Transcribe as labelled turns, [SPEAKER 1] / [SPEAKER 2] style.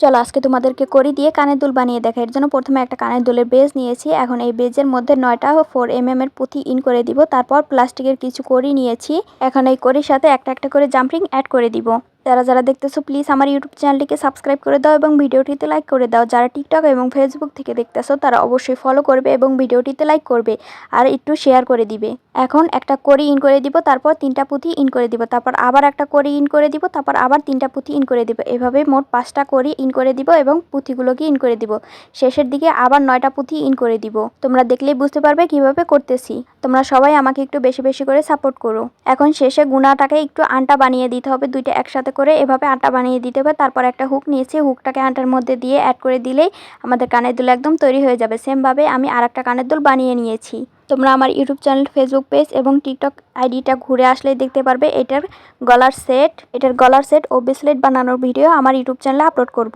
[SPEAKER 1] চলো আজকে তোমাদেরকে করি দিয়ে কানের দুল বানিয়ে দেখা এর জন্য প্রথমে একটা কানের দুলের বেজ নিয়েছি। এখন এই বেজের মধ্যে নয়টা ফোর এম এম এর পুঁথি ইন করে দিব। তারপর প্লাস্টিকের কিছু করি নিয়েছি। এখন এই করির সাথে একটা একটা করে জাম্পিং অ্যাড করে দিব। যারা যারা দেখতেছো প্লিজ আমার ইউটিউব চ্যানেলটিকে সাবস্ক্রাইব করে দাও এবং ভিডিওটিতে লাইক করে দাও। যারা টিকটক এবং ফেসবুক থেকে দেখতেছো, তারা অবশ্যই ফলো করবে এবং ভিডিওটিতে লাইক করবে আর একটু শেয়ার করে দিবে। এখন একটা করি ইন করে দিব, তারপর তিনটা পুঁথি ইন করে দিব, তারপর আবার একটা করি ইন করে দিব, তারপর আবার তিনটা পুঁথি ইন করে দিব। এভাবে মোট পাঁচটা করি ইন করে দিব এবং পুঁথিগুলোকে ইন করে দিব। শেষের দিকে আবার নয়টা পুঁথি ইন করে দিব। তোমরা দেখলেই বুঝতে পারবে কীভাবে করতেছি। তোমরা সবাই আমাকে একটু বেশি বেশি করে সাপোর্ট করো। এখন শেষে গুণাটাকে একটু আন্টা বানিয়ে দিতে হবে, দুইটা একসাথে করে এভাবে আটা বানিয়ে দিতে হবে। তারপর একটা হুক নিয়েছি, হুকটাকে আটার মধ্যে দিয়ে অ্যাড করে দিলেই আমাদের কানের দুল একদম তৈরি হয়ে যাবে। সেমভাবে আমি আর একটা কানের দুল বানিয়ে নিয়েছি। তোমরা আমার ইউটিউব চ্যানেল ফেসবুক পেজ এবং টিকটক আইডিটা ঘুরে আসলে দেখতে পারবে। এটার গলার সেট এটার গলার সেট ও ব্রেসলেট বানানোর ভিডিও আমার ইউটিউব চ্যানেলে আপলোড করব।